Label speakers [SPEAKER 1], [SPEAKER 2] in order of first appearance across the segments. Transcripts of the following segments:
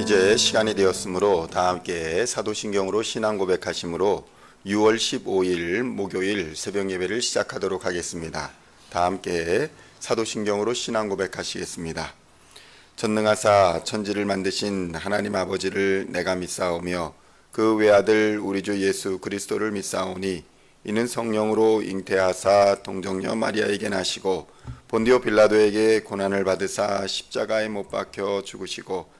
[SPEAKER 1] 이제 시간이 되었으므로 다 함께 사도신경으로 신앙 고백하심으로 6월 15일 목요일 새벽 예배를 시작하도록 하겠습니다. 다 함께 사도신경으로 신앙 고백하시겠습니다. 전능하사 천지를 만드신 하나님 아버지를 내가 믿사오며 그 외아들 우리 주 예수 그리스도를 믿사오니 이는 성령으로 잉태하사 동정녀 마리아에게 나시고 본디오 빌라도에게 고난을 받으사 십자가에 못 박혀 죽으시고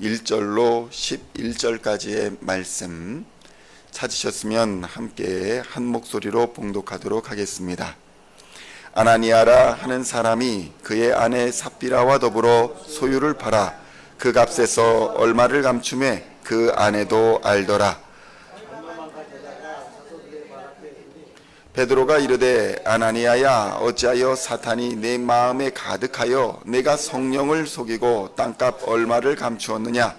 [SPEAKER 1] 1절로 11절까지의 말씀 찾으셨으면 함께 한 목소리로 봉독하도록 하겠습니다. 아나니아라 하는 사람이 그의 아내 삽비라와 더불어 소유를 팔아 그 값에서 얼마를 감춤해 그 아내도 알더라. 베드로가 이르되 아나니아야 어찌하여 사탄이 내 마음에 가득하여 내가 성령을 속이고 땅값 얼마를 감추었느냐?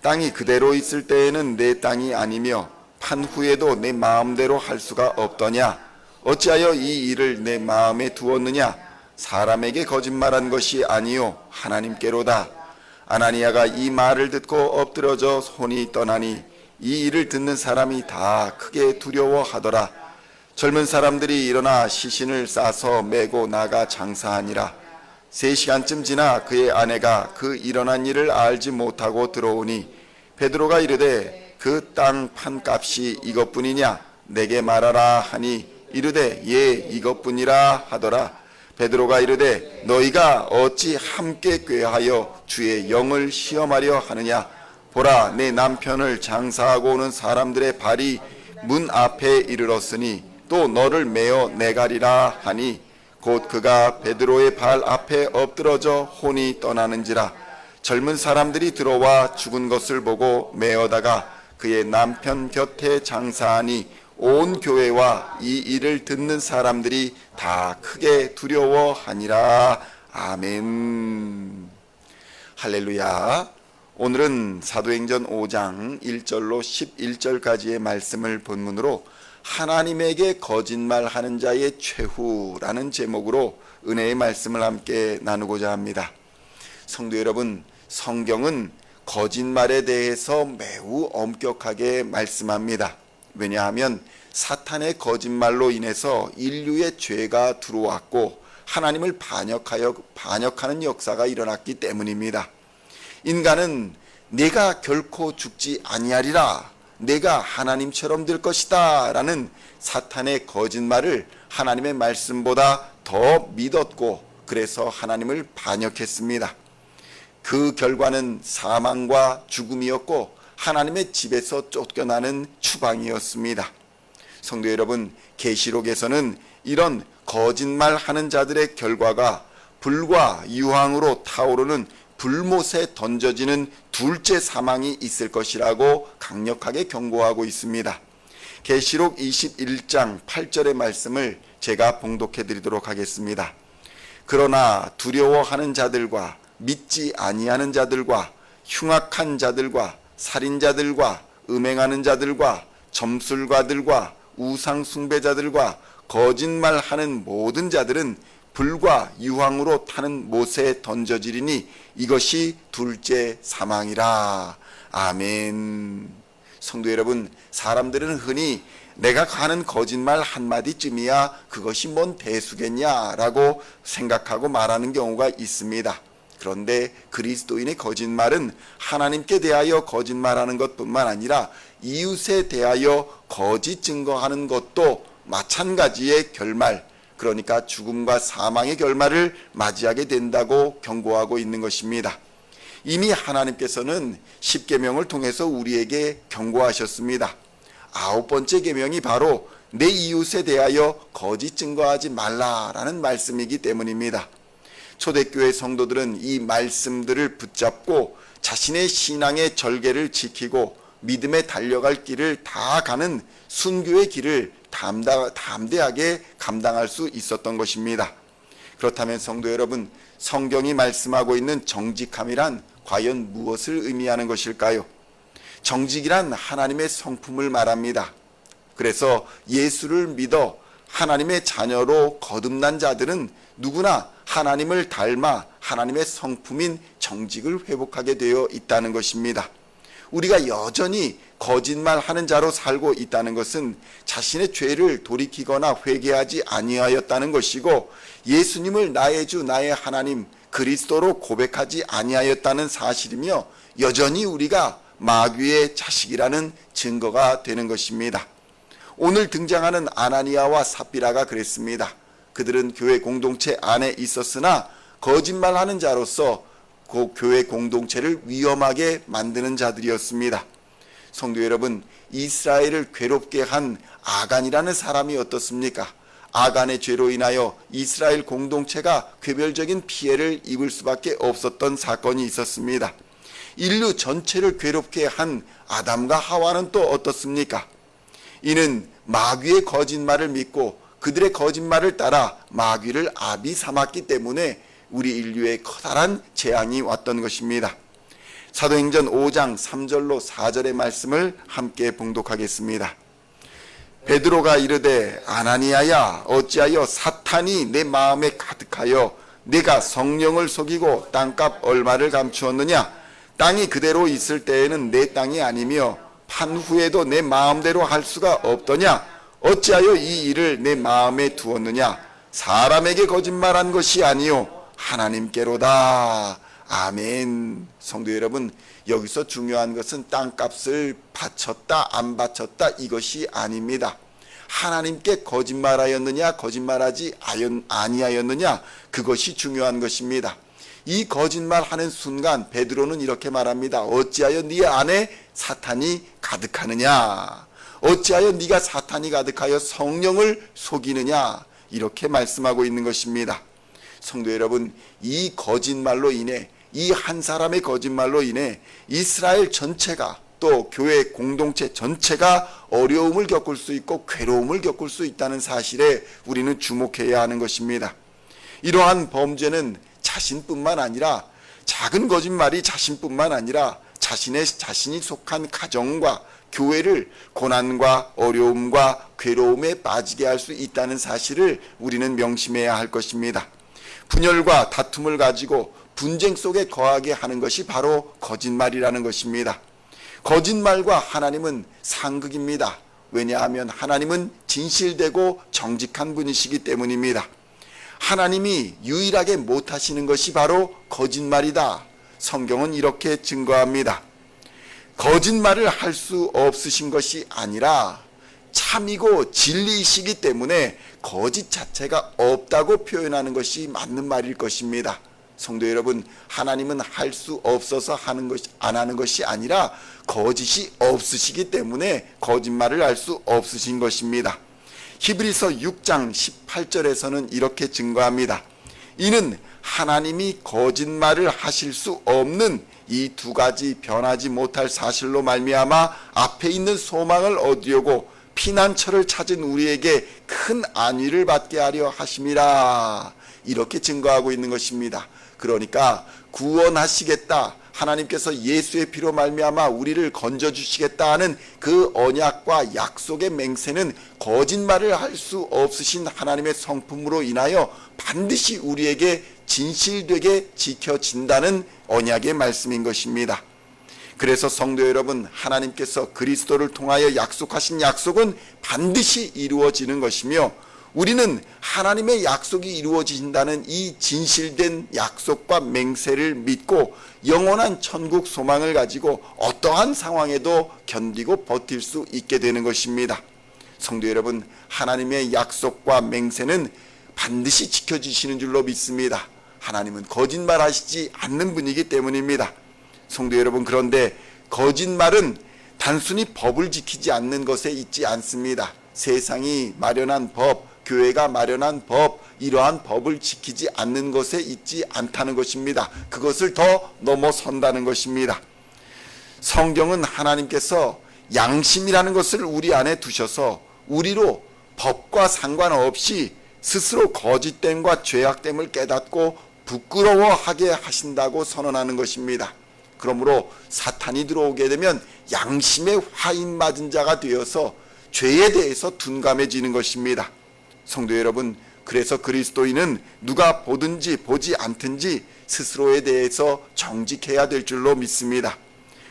[SPEAKER 1] 땅이 그대로 있을 때에는 내 땅이 아니며 판 후에도 내 마음대로 할 수가 없더냐? 어찌하여 이 일을 내 마음에 두었느냐? 사람에게 거짓말한 것이 아니요 하나님께로다. 아나니아가 이 말을 듣고 엎드려져 손이 떠나니 이 일을 듣는 사람이 다 크게 두려워하더라 젊은 사람들이 일어나 시신을 싸서 메고 나가 장사하니라. 세 시간쯤 지나 그의 아내가 그 일어난 일을 알지 못하고 들어오니 베드로가 이르되 그 땅 판값이 이것뿐이냐 내게 말하라 하니 이르되 예 이것뿐이라 하더라. 베드로가 이르되 너희가 어찌 함께 꾀하여 주의 영을 시험하려 하느냐 보라 내 남편을 장사하고 오는 사람들의 발이 문 앞에 이르렀으니 또 너를 메어 내가리라 하니 곧 그가 베드로의 발 앞에 엎드러져 혼이 떠나는지라. 젊은 사람들이 들어와 죽은 것을 보고 메어다가 그의 남편 곁에 장사하니 온 교회와 이 일을 듣는 사람들이 다 크게 두려워하니라. 아멘. 할렐루야. 오늘은 사도행전 5장 1절로 11절까지의 말씀을 본문으로 하나님에게 거짓말하는 자의 최후라는 제목으로 은혜의 말씀을 함께 나누고자 합니다. 성도 여러분, 성경은 거짓말에 대해서 매우 엄격하게 말씀합니다. 왜냐하면 사탄의 거짓말로 인해서 인류의 죄가 들어왔고 하나님을 반역하여 반역하는 역사가 일어났기 때문입니다. 인간은 내가 결코 죽지 아니하리라 내가 하나님처럼 될 것이다 라는 사탄의 거짓말을 하나님의 말씀보다 더 믿었고 그래서 하나님을 반역했습니다. 그 결과는 사망과 죽음이었고 하나님의 집에서 쫓겨나는 추방이었습니다. 성도 여러분, 계시록에서는 이런 거짓말하는 자들의 결과가 불과 유황으로 타오르는 불못에 던져지는 둘째 사망이 있을 것이라고 강력하게 경고하고 있습니다. 계시록 21장 8절의 말씀을 제가 봉독해 드리도록 하겠습니다. 그러나 두려워하는 자들과 믿지 아니하는 자들과 흉악한 자들과 살인자들과 음행하는 자들과 점술가들과 우상 숭배자들과 거짓말하는 모든 자들은 불과 유황으로 타는 못에 던져지리니 이것이 둘째 사망이라. 아멘. 성도 여러분, 사람들은 흔히 내가 가는 거짓말 한마디쯤이야 그것이 뭔 대수겠냐라고 생각하고 말하는 경우가 있습니다. 그런데 그리스도인의 거짓말은 하나님께 대하여 거짓말하는 것뿐만 아니라 이웃에 대하여 거짓 증거하는 것도 마찬가지의 결말, 그러니까 죽음과 사망의 결말을 맞이하게 된다고 경고하고 있는 것입니다. 이미 하나님께서는 십계명을 통해서 우리에게 경고하셨습니다. 아홉 번째 계명이 바로 내 이웃에 대하여 거짓 증거하지 말라라는 말씀이기 때문입니다. 초대교회 성도들은 이 말씀들을 붙잡고 자신의 신앙의 절개를 지키고 믿음에 달려갈 길을 다 가는 순교의 길을 담대하게 감당할 수 있었던 것입니다. 그렇다면 성도 여러분, 성경이 말씀하고 있는 정직함이란 과연 무엇을 의미하는 것일까요? 정직이란 하나님의 성품을 말합니다. 그래서 예수를 믿어 하나님의 자녀로 거듭난 자들은 누구나 하나님을 닮아 하나님의 성품인 정직을 회복하게 되어 있다는 것입니다. 우리가 여전히 거짓말 하는 자로 살고 있다는 것은 자신의 죄를 돌이키거나 회개하지 아니하였다는 것이고 예수님을 나의 주 나의 하나님 그리스도로 고백하지 아니하였다는 사실이며 여전히 우리가 마귀의 자식이라는 증거가 되는 것입니다. 오늘 등장하는 아나니아와 삽비라가 그랬습니다. 그들은 교회 공동체 안에 있었으나 거짓말하는 자로서 그 교회 공동체를 위험하게 만드는 자들이었습니다. 성도 여러분, 이스라엘을 괴롭게 한 아간이라는 사람이 어떻습니까? 아간의 죄로 인하여 이스라엘 공동체가 괴별적인 피해를 입을 수밖에 없었던 사건이 있었습니다. 인류 전체를 괴롭게 한 아담과 하와는 또 어떻습니까? 이는 마귀의 거짓말을 믿고 그들의 거짓말을 따라 마귀를 아비 삼았기 때문에 우리 인류에 커다란 재앙이 왔던 것입니다. 사도행전 5장 3절로 4절의 말씀을 함께 봉독하겠습니다. 베드로가 이르되 아나니아야 어찌하여 사탄이 내 마음에 가득하여 내가 성령을 속이고 땅값 얼마를 감추었느냐 땅이 그대로 있을 때에는 내 땅이 아니며 판 후에도 내 마음대로 할 수가 없더냐 어찌하여 이 일을 내 마음에 두었느냐 사람에게 거짓말한 것이 아니요 하나님께로다. 아멘. 성도 여러분 여기서 중요한 것은 땅값을 바쳤다 안 바쳤다 이것이 아닙니다. 하나님께 거짓말하였느냐 거짓말하지 아니하였느냐 그것이 중요한 것입니다. 이 거짓말하는 순간 베드로는 이렇게 말합니다. 어찌하여 네 안에 사탄이 가득하느냐? 어찌하여 네가 사탄이 가득하여 성령을 속이느냐? 이렇게 말씀하고 있는 것입니다. 성도 여러분, 이 거짓말로 인해 이 한 사람의 거짓말로 인해 이스라엘 전체가 또 교회 공동체 전체가 어려움을 겪을 수 있고 괴로움을 겪을 수 있다는 사실에 우리는 주목해야 하는 것입니다. 이러한 범죄는 자신뿐만 아니라 작은 거짓말이 자신뿐만 아니라 자신의 자신이 속한 가정과 교회를 고난과 어려움과 괴로움에 빠지게 할 수 있다는 사실을 우리는 명심해야 할 것입니다. 분열과 다툼을 가지고 분쟁 속에 거하게 하는 것이 바로 거짓말이라는 것입니다. 거짓말과 하나님은 상극입니다. 왜냐하면 하나님은 진실되고 정직한 분이시기 때문입니다. 하나님이 유일하게 못하시는 것이 바로 거짓말이다. 성경은 이렇게 증거합니다. 거짓말을 할 수 없으신 것이 아니라 참이고 진리이시기 때문에 거짓 자체가 없다고 표현하는 것이 맞는 말일 것입니다. 성도 여러분, 하나님은 할 수 없어서 하는 것이 안 하는 것이 아니라 거짓이 없으시기 때문에 거짓말을 할 수 없으신 것입니다. 히브리서 6장 18절에서는 이렇게 증거합니다. 이는 하나님이 거짓말을 하실 수 없는 이 두 가지 변하지 못할 사실로 말미암아 앞에 있는 소망을 얻으려고 피난처를 찾은 우리에게 큰 안위를 받게 하려 하심이라 이렇게 증거하고 있는 것입니다. 그러니까 구원하시겠다. 하나님께서 예수의 피로 말미암아 우리를 건져 주시겠다 하는 그 언약과 약속의 맹세는 거짓말을 할 수 없으신 하나님의 성품으로 인하여 반드시 우리에게 진실되게 지켜진다는 언약의 말씀인 것입니다. 그래서 성도 여러분, 하나님께서 그리스도를 통하여 약속하신 약속은 반드시 이루어지는 것이며 우리는 하나님의 약속이 이루어진다는 이 진실된 약속과 맹세를 믿고 영원한 천국 소망을 가지고 어떠한 상황에도 견디고 버틸 수 있게 되는 것입니다. 성도 여러분, 하나님의 약속과 맹세는 반드시 지켜주시는 줄로 믿습니다. 하나님은 거짓말 하시지 않는 분이기 때문입니다. 성도 여러분, 그런데 거짓말은 단순히 법을 지키지 않는 것에 있지 않습니다. 세상이 마련한 법, 교회가 마련한 법, 이러한 법을 지키지 않는 것에 있지 않다는 것입니다. 그것을 더 넘어선다는 것입니다. 성경은 하나님께서 양심이라는 것을 우리 안에 두셔서 우리로 법과 상관없이 스스로 거짓됨과 죄악됨을 깨닫고 부끄러워하게 하신다고 선언하는 것입니다. 그러므로 사탄이 들어오게 되면 양심의 화인 맞은 자가 되어서 죄에 대해서 둔감해지는 것입니다. 성도 여러분, 그래서 그리스도인은 누가 보든지 보지 않든지 스스로에 대해서 정직해야 될 줄로 믿습니다.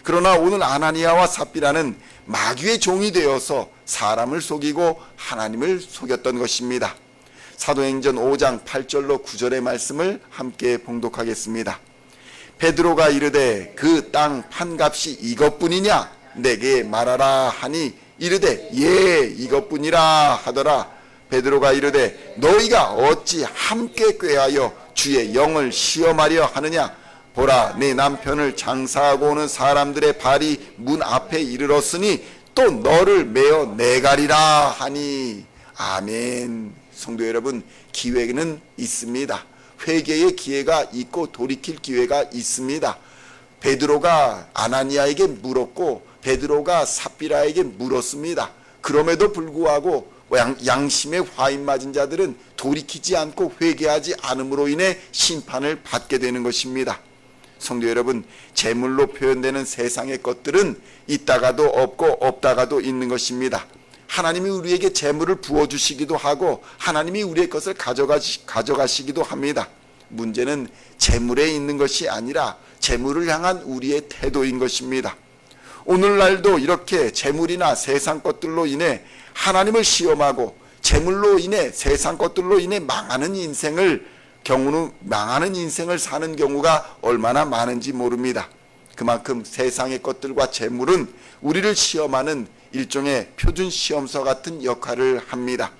[SPEAKER 1] 그러나 오늘 아나니아와 삽비라는 마귀의 종이 되어서 사람을 속이고 하나님을 속였던 것입니다. 사도행전 5장 8절로 9절의 말씀을 함께 봉독하겠습니다. 베드로가 이르되 그 땅 판값이 이것뿐이냐? 내게 말하라 하니 이르되 예 이것뿐이라 하더라. 베드로가 이르되 너희가 어찌 함께 꾀하여 주의 영을 시험하려 하느냐? 보라 내 남편을 장사하고 오는 사람들의 발이 문 앞에 이르렀으니 또 너를 메어 내가리라 하니. 아멘. 성도 여러분 기회는 있습니다 회개의 기회가 있고 돌이킬 기회가 있습니다 베드로가 아나니아에게 물었고 베드로가 삽비라에게 물었습니다. 그럼에도 불구하고 양, 양심의 화인 맞은 자들은 돌이키지 않고 회개하지 않음으로 인해 심판을 받게 되는 것입니다. 성도 여러분, 재물로 표현되는 세상의 것들은 있다가도 없고 없다가도 있는 것입니다. 하나님이 우리에게 재물을 부어 주시기도 하고 하나님이 우리의 것을 가져가시, 가져가시기도 합니다. 문제는 재물에 있는 것이 아니라 재물을 향한 우리의 태도인 것입니다. 오늘날도 이렇게 재물이나 세상 것들로 인해 하나님을 시험하고 재물로 인해 세상 것들로 인해 망하는 인생을 경우는 망하는 인생을 사는 경우가 얼마나 많은지 모릅니다. 그만큼 세상의 것들과 재물은 우리를 시험하는 일종의 표준 시험서 같은 역할을 합니다.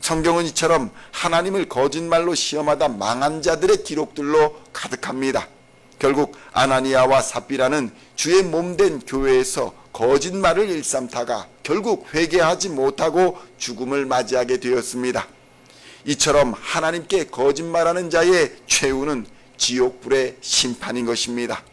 [SPEAKER 1] 성경은 이처럼 하나님을 거짓말로 시험하다 망한 자들의 기록들로 가득합니다. 결국 아나니아와 삽비라는 주의 몸된 교회에서 거짓말을 일삼다가 결국 회개하지 못하고 죽음을 맞이하게 되었습니다. 이처럼 하나님께 거짓말하는 자의 최후는 지옥불의 심판인 것입니다.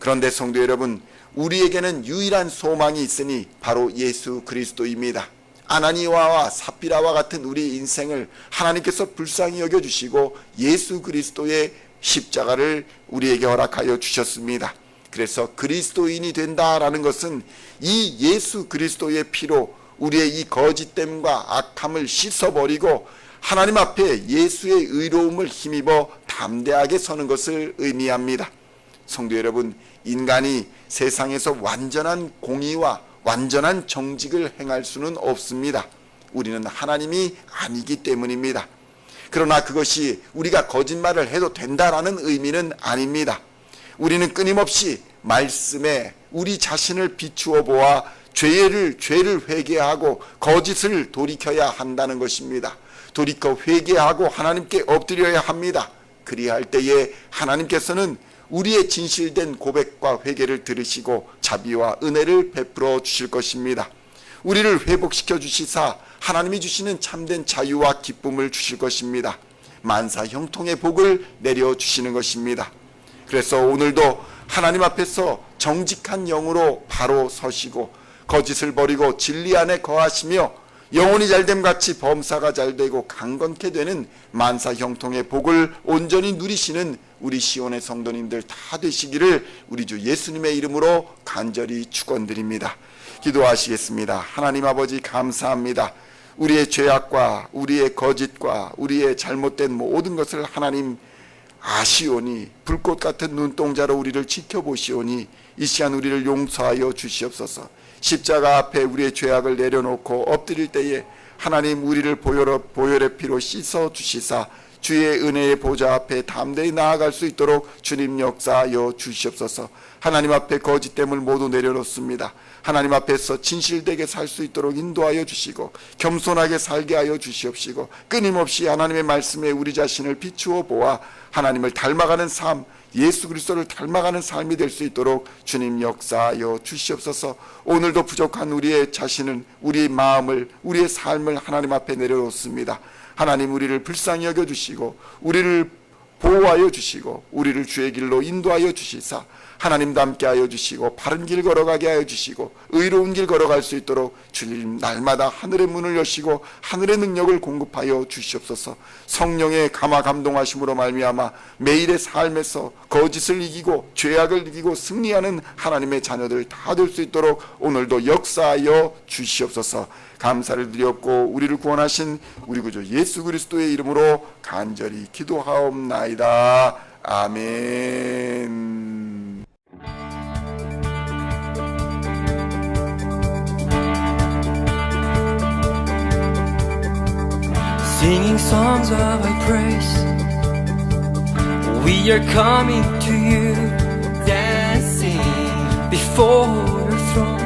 [SPEAKER 1] 그런데 성도 여러분, 우리에게는 유일한 소망이 있으니 바로 예수 그리스도입니다. 아나니아와 삽비라와 같은 우리 인생을 하나님께서 불쌍히 여겨 주시고 예수 그리스도의 십자가를 우리에게 허락하여 주셨습니다. 그래서 그리스도인이 된다라는 것은 이 예수 그리스도의 피로 우리의 이 거짓됨과 악함을 씻어버리고 하나님 앞에 예수의 의로움을 힘입어 담대하게 서는 것을 의미합니다. 성도 여러분, 인간이 세상에서 완전한 공의와 완전한 정직을 행할 수는 없습니다. 우리는 하나님이 아니기 때문입니다. 그러나 그것이 우리가 거짓말을 해도 된다라는 의미는 아닙니다. 우리는 끊임없이 말씀에 우리 자신을 비추어 보아 죄를 죄를 회개하고 거짓을 돌이켜야 한다는 것입니다. 돌이켜 회개하고 하나님께 엎드려야 합니다. 그리할 때에 하나님께서는 우리의 진실된 고백과 회개를 들으시고 자비와 은혜를 베풀어 주실 것입니다. 우리를 회복시켜 주시사 하나님이 주시는 참된 자유와 기쁨을 주실 것입니다. 만사 형통의 복을 내려 주시는 것입니다. 그래서 오늘도 하나님 앞에서 정직한 영으로 바로 서시고 거짓을 버리고 진리 안에 거하시며 영혼이 잘됨 같이 범사가 잘되고 강건케 되는 만사 형통의 복을 온전히 누리시는 우리 시온의 성도님들 다 되시기를 우리 주 예수님의 이름으로 간절히 축원드립니다. 기도하시겠습니다. 하나님 아버지 감사합니다. 우리의 죄악과 우리의 거짓과 우리의 잘못된 모든 것을 하나님 아시오니 불꽃 같은 눈동자로 우리를 지켜보시오니 이 시간 우리를 용서하여 주시옵소서. 십자가 앞에 우리의 죄악을 내려놓고 엎드릴 때에 하나님 우리를 보혈, 보혈의 피로 씻어 주시사 주의 은혜의 보좌 앞에 담대히 나아갈 수 있도록 주님 역사하여 주시옵소서. 하나님 앞에 거짓됨을 모두 내려놓습니다. 하나님 앞에서 진실되게 살 수 있도록 인도하여 주시고 겸손하게 살게 하여 주시옵시고 끊임없이 하나님의 말씀에 우리 자신을 비추어 보아 하나님을 닮아가는 삶 예수 그리스도를 닮아가는 삶이 될 수 있도록 주님 역사하여 주시옵소서. 오늘도 부족한 우리의 자신은 우리의 마음을 우리의 삶을 하나님 앞에 내려놓습니다. 하나님 우리를 불쌍히 여겨 주시고 우리를 보호하여 주시고 우리를 주의 길로 인도하여 주시사 하나님도 함께 하여 주시고 바른 길 걸어가게 하여 주시고 의로운 길 걸어갈 수 있도록 주님 날마다 하늘의 문을 여시고 하늘의 능력을 공급하여 주시옵소서 성령의 감화 감동하심으로 말미암아 매일의 삶에서 거짓을 이기고 죄악을 이기고 승리하는 하나님의 자녀들 다 될 수 있도록 오늘도 역사하여 주시옵소서 감사를 드렸고 우리를 구원하신 우리 구주 예수 그리스도의 이름으로 간절히 기도하옵나이다. 아멘.
[SPEAKER 2] Songs of our praise. We are coming to you Dancing before your throne